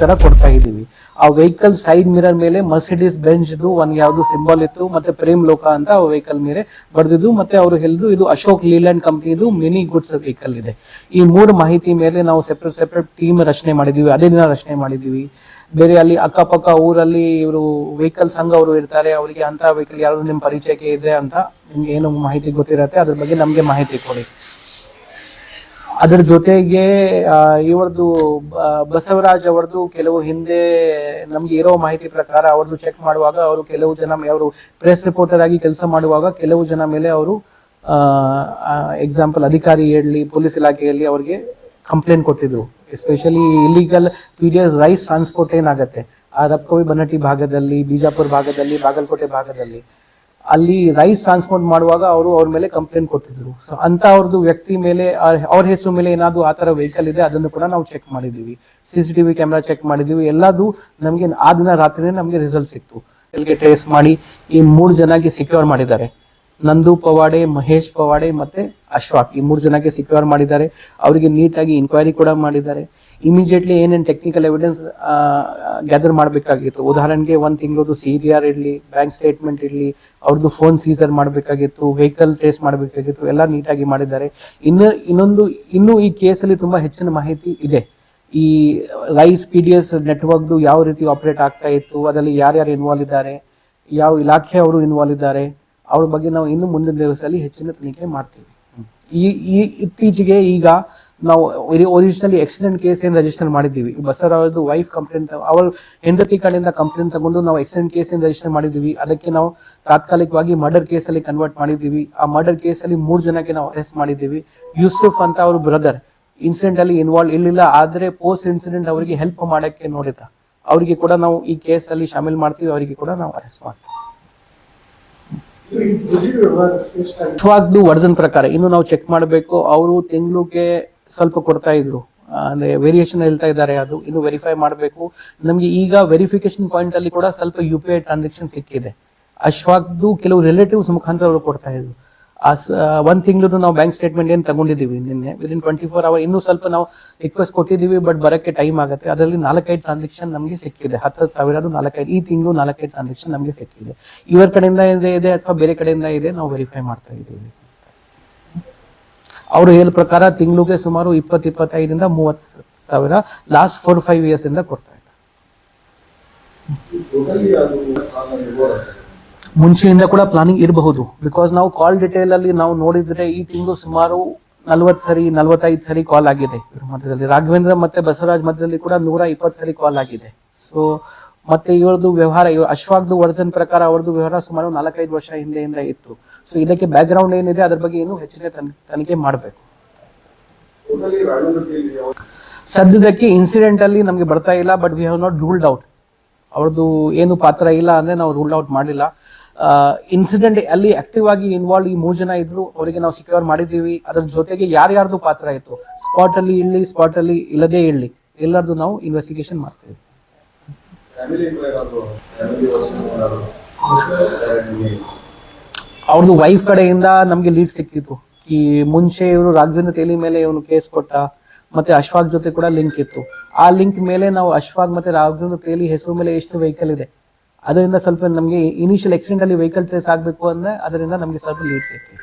ತರ ಕೊಡ್ತಾ ಇದೀವಿ ಆ ವೆಹಿಕಲ್ ಸೈಡ್ ಮಿರರ್ ಮೇಲೆ ಮರ್ಸಿಡೀಸ್ ಬೆಂಚ್ದು ಒಂದ್ ಯಾವ್ದು ಸಿಂಬಲ್ ಇತ್ತು, ಮತ್ತೆ ಪ್ರೇಮ್ ಲೋಕ ಅಂತ ಆ ವೆಹಿಕಲ್ ಮೇಲೆ ಬರೆದಿದ್ದು, ಮತ್ತೆ ಅವರು ಹೇಳಿದ್ರು ಇದು ಅಶೋಕ್ ಲೀಲ್ಯಾಂಡ್ ಕಂಪ್ನಿದು ಮಿನಿ ಗುಡ್ಸ್ ವೆಹಿಕಲ್ ಇದೆ. ಈ ಮೂರು ಮಾಹಿತಿ ಮೇಲೆ ನಾವು ಸೆಪರೇಟ್ ಸೆಪರೇಟ್ ಟೀಮ್ ರಚನೆ ಮಾಡಿದೀವಿ ಅದೇ ದಿನ ರಚನೆ ಮಾಡಿದೀವಿ ಬೇರೆ ಅಲ್ಲಿ ಅಕ್ಕಪಕ್ಕ ಊರಲ್ಲಿ ಇವರು ವೆಹಿಕಲ್ ಸಂಘ ಅವರು ಇರ್ತಾರೆ, ಅವರಿಗೆ ಅಂತ ವೆಹಿಕಲ್ ಯಾರು ನಿಮ್ ಪರಿಚಯಕ್ಕೆ ಇದೆ ಅಂತ ನಿಮ್ಗೆ ಏನು ಮಾಹಿತಿ ಗೊತ್ತಿರತ್ತೆ, ಅದ್ರ ಬಗ್ಗೆ ನಮ್ಗೆ ಮಾಹಿತಿ ಕೊಡಿ. ಅದ್ರ ಜೊತೆಗೆ ಇವರದು ಇವ್ರದ್ದು ಬಸವರಾಜ್ ಅವರದು ಕೆಲವು ಹಿಂದೆ ನಮ್ಗೆ ಇರೋ ಮಾಹಿತಿ ಪ್ರಕಾರ ಅವ್ರದ್ದು ಚೆಕ್ ಮಾಡುವಾಗ ಅವರು ಕೆಲವು ಜನ ಅವರು ಪ್ರೆಸ್ ರಿಪೋರ್ಟರ್ ಆಗಿ ಕೆಲಸ ಮಾಡುವಾಗ ಕೆಲವು ಜನ ಮೇಲೆ ಅವರು ಎಕ್ಸಾಂಪಲ್ ಅಧಿಕಾರಿ ಹೇಳಲಿ ಪೊಲೀಸ್ ಇಲಾಖೆಯಲ್ಲಿ ಅವರಿಗೆ ಕಂಪ್ಲೇಂಟ್ ಕೊಟ್ಟಿದ್ರು. Especially illegal P D S rice transport ಏನಾಗುತ್ತೆ? ಆ ರಬ್ಕವಿ ಬನ್ನಟ್ಟಿ ಭಾಗದಲ್ಲಿ, ಬಿಜಾಪುರ ಭಾಗದಲ್ಲಿ, ಬಾಗಲಕೋಟೆ ಭಾಗದಲ್ಲಿ. ಅಲ್ಲಿ ರೈಸ್ ಟ್ರಾನ್ಸ್ಪೋರ್ಟ್ ಮಾಡುವಾಗ ಅವರು ಅವ್ರ ಮೇಲೆ ಕಂಪ್ಲೇಂಟ್ ಕೊಟ್ಟಿದ್ರು. ಸೊ ಅಂತ ಅವ್ರದ್ದು ವ್ಯಕ್ತಿ ಮೇಲೆ, ಅವ್ರ ಹೆಸರು ಮೇಲೆ ಏನಾದ್ರು ಆ ತರ ವೆಹಿಕಲ್ ಇದೆ, ಅದನ್ನು ಕೂಡ ನಾವು ಚೆಕ್ ಮಾಡಿದೀವಿ C C TV camera check ಮಾಡಿದೀವಿ ಎಲ್ಲದು ನಮಗೆ ಆ ದಿನ ರಾತ್ರಿನೇ ನಮಗೆ ರಿಸಲ್ಟ್ ಸಿಕ್ತು. ಎಲ್ಲಿಗೆ ಟ್ರೇಸ್ ಮಾಡಿ ಈ ಮೂರು ಜನಕ್ಕೆ ಸಿಕ್ಯೂರ್ ಮಾಡಿದ್ದಾರೆ. ನಂದು ಪವಾಡೆ, ಮಹೇಶ್ ಪವಾಡೆ ಮತ್ತೆ ಅಶ್ವಾಕ್ ಈ ಮೂರು ಜನಕ್ಕೆ ಸಿಕ್ಯೂರ್ ಮಾಡಿದ್ದಾರೆ. ಅವರಿಗೆ ನೀಟಾಗಿ ಇನ್ಕ್ವೈರಿ ಕೂಡ ಮಾಡಿದ್ದಾರೆ. ಇಮಿಡಿಯೇಟ್ಲಿ ಏನೇನು ಟೆಕ್ನಿಕಲ್ ಎವಿಡೆನ್ಸ್ ಗ್ಯಾದರ್ ಮಾಡಬೇಕಾಗಿತ್ತು. ಉದಾಹರಣೆಗೆ ಒಂದು ತಿಂಗಳದು ಸಿ ಡಿ ಆರ್ ಇರಲಿ ಬ್ಯಾಂಕ್ ಸ್ಟೇಟ್ಮೆಂಟ್ ಇರಲಿ ಅವ್ರದ್ದು ಫೋನ್ ಸೀಸರ್ ಮಾಡಬೇಕಾಗಿತ್ತು ವೆಹಿಕಲ್ ಟ್ರೇಸ್ ಮಾಡಬೇಕಾಗಿತ್ತು, ಎಲ್ಲ ನೀಟಾಗಿ ಮಾಡಿದ್ದಾರೆ. ಇನ್ನು, ಇನ್ನೊಂದು, ಇನ್ನೂ ಈ ಕೇಸಲ್ಲಿ ತುಂಬ ಹೆಚ್ಚಿನ ಮಾಹಿತಿ ಇದೆ. ಈ ರೈಸ್ ಪಿ ಡಿ ಎಸ್ ನೆಟ್ವರ್ಕ್ದು ಯಾವ ರೀತಿ ಆಪರೇಟ್ ಆಗ್ತಾ ಇತ್ತು, ಅದರಲ್ಲಿ ಯಾರ್ಯಾರು ಇನ್ವಾಲ್ವ್ ಇದ್ದಾರೆ, ಯಾವ ಇಲಾಖೆ ಅವರು ಇನ್ವಾಲ್ವ್ ಇದ್ದಾರೆ, ಅವ್ರ ಬಗ್ಗೆ ನಾವು ಇನ್ನು ಮುಂದಿನ ದಿವಸದಲ್ಲಿ ಹೆಚ್ಚಿನ ತನಿಖೆ ಮಾಡ್ತೀವಿ. ಈ ಈ, ಇತ್ತೀಚೆಗೆ ಈಗ ನಾವು ಒರಿಜಿನಲಿ ಎಕ್ಸಿಡೆಂಟ್ ಕೇಸ್ ಏನ್ ರಿಜಿಸ್ಟರ್ ಮಾಡಿದ್ದೀವಿ. ಬಸವರಾಜ್ ವೈಫ್ ಕಂಪ್ಲೇಂಟ್ ಅವ್ರ ಹೆಂಡತಿ ಕಡೆಯಿಂದ ಕಂಪ್ಲೇಂಟ್ ತಗೊಂಡು ನಾವು ಎಕ್ಸಿಡೆಂಟ್ ಕೇಸ್ ಏನು ರಿಜಿಸ್ಟರ್ ಮಾಡಿದ್ದೀವಿ. ಅದಕ್ಕೆ ನಾವು ತಾತ್ಕಾಲಿಕವಾಗಿ ಮರ್ಡರ್ ಕೇಸ್ ಅಲ್ಲಿ ಕನ್ವರ್ಟ್ ಮಾಡಿದ್ದೀವಿ. ಆ ಮರ್ಡರ್ ಕೇಸ್ ಅಲ್ಲಿ ಮೂರ್ ಜನಕ್ಕೆ ನಾವು ಅರೆಸ್ಟ್ ಮಾಡಿದ್ದೀವಿ. ಯೂಸುಫ್ ಅಂತ ಅವ್ರ ಬ್ರದರ್ ಇನ್ಸಿಡೆಂಟ್ ಅಲ್ಲಿ ಇನ್ವಾಲ್ವ್ ಇರಲಿಲ್ಲ. ಆದ್ರೆ ಪೋಸ್ಟ್ ಇನ್ಸಿಡೆಂಟ್ ಅವರಿಗೆ ಹೆಲ್ಪ್ ಮಾಡಕ್ಕೆ ನೋಡಿದ. ಅವರಿಗೆ ಕೂಡ ನಾವು ಈ ಕೇಸ್ ಅಲ್ಲಿ ಶಾಮಿಲ್ ಮಾಡ್ತೀವಿ. ಅವರಿಗೆ ಕೂಡ ನಾವು ಅರೆಸ್ಟ್ ಮಾಡ್ತೀವಿ. ವರ್ಜನ್ ಪ್ರಕಾರ. ಇನ್ನು ನಾವು ಚೆಕ್ ಮಾಡಬೇಕು. ಅವರು ತಿಂಗಳಿಗೆ ಸ್ವಲ್ಪ ಕೊಡ್ತಾ ಇದ್ರು. ಅಂದ್ರೆ ವೇರಿಯೇಷನ್ ಹೇಳ್ತಾ ಇದ್ದಾರೆ ಅದು. ಇನ್ನು ವೆರಿಫೈ ಮಾಡಬೇಕು. ನಮ್ಗೆ ಈಗ ವೆರಿಫಿಕೇಶನ್ ಪಾಯಿಂಟ್ ಅಲ್ಲಿ ಕೂಡ ಸ್ವಲ್ಪ ಯು ಪಿ ಐ ಟ್ರಾನ್ಸಾಕ್ಷನ್ ಸಿಕ್ಕಿದೆ. ಅಶ್ವಾಗ್ದು ಕೆಲವು ರಿಲೇಟಿವ್ಸ್ ಮುಖಾಂತರ ಅವರು ಕೊಡ್ತಾ ಇದ್ರು. ಒಂದ್ ತಿಂಗಳು ನಾವು ಬ್ಯಾಂಕ್ ಸ್ಟೇಟ್ಮೆಂಟ್ ಏನು ತಗೊಂಡಿದ್ದೀವಿ ನಿನ್ನೆ. ವಿದಿನ್ ಟ್ವೆಂಟಿ ಫೋರ್ ಅವರ್ ಇನ್ನೂ ಸ್ವಲ್ಪ ನಾವು ರಿಕ್ವೆಸ್ಟ್ ಕೊಟ್ಟಿದ್ದೀವಿ ಬಟ್ ಬರಕ್ಕೆ ಟೈಮ್ ಆಗುತ್ತೆ. ಅದರಲ್ಲಿ ನಾಲ್ಕೈದು ಟ್ರಾನ್ಸಾಕ್ಷನ್ ನಮಗೆ ಸಿಕ್ಕಿದೆ. ಹತ್ತು ಸಾವಿರ ನಾಲ್ಕೈದು, ಈ ತಿಂಗಳು ನಾಲ್ಕೈದು ಟ್ರಾನ್ಸಾಕ್ಷನ್ ನಮಗೆ ಸಿಕ್ಕಿದೆ. ಇವರ ಕಡೆಯಿಂದ ಇದೆ ಇದೆ ಅಥವಾ ಬೇರೆ ಕಡೆಯಿಂದ ಇದೆ, ನಾವು ವೆರಿಫೈ ಮಾಡ್ತಾ ಇದ್ದೀವಿ. ಅವರು ಹೇಳ ಪ್ರಕಾರ ತಿಂಗಳಿಗೆ ಸುಮಾರು ಇಪ್ಪತ್ತು ಇಪ್ಪತ್ತೈದರಿಂದ ಮೂವತ್ತು ಸಾವಿರ ಲಾಸ್ಟ್ ಫೋರ್ ಫೈವ್ ಇಯರ್ಸ್ ಇಂದ ಕೊಡ್ತಾ ಇದ್ದಾರೆ. ಮುಂಚೆಯಿಂದ ಕೂಡ ಪ್ಲಾನಿಂಗ್ ಇರಬಹುದು. ಬಿಕಾಸ್ ನಾವು ಕಾಲ್ ಡಿಟೇಲ್ ಅಲ್ಲಿ ನಾವು ನೋಡಿದ್ರೆ ಈ ತಿಂಗಳು ಸುಮಾರು ನಲ್ವತ್ತು ಸರಿ, ನಲ್ವತ್ತೈದು ಸರಿ ಕಾಲ್ ಆಗಿದೆ. ಮಧ್ಯದಲ್ಲಿ ರಾಘವೇಂದ್ರ ಮತ್ತೆ ಬಸವರಾಜ್ ಮಧ್ಯದಲ್ಲಿ ಕೂಡ ನೂರ ಇಪ್ಪತ್ತು ಸರಿ ಕಾಲ್ ಆಗಿದೆ. ಸೊ ಮತ್ತೆ ಇವರದ್ದು ವ್ಯವಹಾರ ಅಶ್ವಾಗ್ದು ವರ್ಜನ್ ಪ್ರಕಾರ ಅವರದ್ದು ವ್ಯವಹಾರ ಸುಮಾರು ನಾಲ್ಕೈದು ವರ್ಷ ಹಿಂದೆಯಿಂದ ಇತ್ತು. ಸೊ ಇದಕ್ಕೆ ಬ್ಯಾಕ್ ಗ್ರೌಂಡ್ ಏನಿದೆ, ಅದ್ರ ಬಗ್ಗೆ ಇನ್ನೂ ಹೆಚ್ಚಿನ ತನಿ- ತನಿಖೆ ಮಾಡಬೇಕು. ಸದ್ಯದಕ್ಕೆ ಇನ್ಸಿಡೆಂಟ್ ಅಲ್ಲಿ ನಮಗೆ ಬರ್ತಾ ಇಲ್ಲ but we have not ruled out ಅವ್ರದ್ದು ಏನು ಪಾತ್ರ ಇಲ್ಲ ಅಂದ್ರೆ ನಾವು ರೂಲ್ಡ್ ಔಟ್ ಮಾಡಲಿಲ್ಲ. ಇನ್ಸಿಡೆಂಟ್ ಅಲ್ಲಿ ಆಕ್ಟಿವ್ ಆಗಿ ಇನ್ವಾಲ್ವ್ ಈ ಮೂರು ಜನ ಇದ್ರು, ಅವರಿಗೆ ನಾವು ಸಿಕ್ಯೂರ್ ಮಾಡಿದ್ದೀವಿ. ಅದ್ರ ಜೊತೆಗೆ ಯಾರ್ಯಾರ್ದು ಪಾತ್ರ ಇತ್ತು? ಸ್ಪಾಟ್ ಅಲ್ಲಿ ಇಳ್ಳಿ ಸ್ಪಾಟ್ ಅಲ್ಲಿ ಇಲ್ಲದೇ ಇಳ್ಳಿ ಎಲ್ಲರದು ನಾವು ಇನ್ವೆಸ್ಟಿಗೇಷನ್ ಮಾಡ್ತೀವಿ. ಅವ್ರದ್ದು ವೈಫ್ ಕಡೆಯಿಂದ ನಮ್ಗೆ ಲೀಡ್ ಸಿಕ್ಕಿತ್ತು. ಈ ಮುಂಚೆ ಇವರು ರಾಘವೇಂದ್ರ ತೇಲಿ ಮೇಲೆ ಇವನು ಕೇಸ್ ಕೊಟ್ಟ, ಮತ್ತೆ ಅಶ್ವಾಗ್ ಜೊತೆ ಕೂಡ ಲಿಂಕ್ ಇತ್ತು. ಆ ಲಿಂಕ್ ಮೇಲೆ ನಾವು ಅಶ್ವಾಗ್ ಮತ್ತೆ ರಾಘವೇಂದ್ರ ತೇಲಿ ಹೆಸರು ಮೇಲೆ ಎಷ್ಟು ವೆಹಿಕಲ್ ಇದೆ. ಅದರಿಂದ ಸ್ವಲ್ಪ ನಮಗೆ ಇನಿಷಿಯಲ್ ಆಕ್ಸಿಡೆಂಟ್ ಅಲ್ಲಿ ವೆಹಿಕಲ್ ಟ್ರೇಸ್ ಆಗಬೇಕು ಅಂದ್ರೆ ಅದರಿಂದ ನಮಗೆ ಸ್ವಲ್ಪ ಲೀಡ್ ಸಿಕ್ಕಿತ್ತು.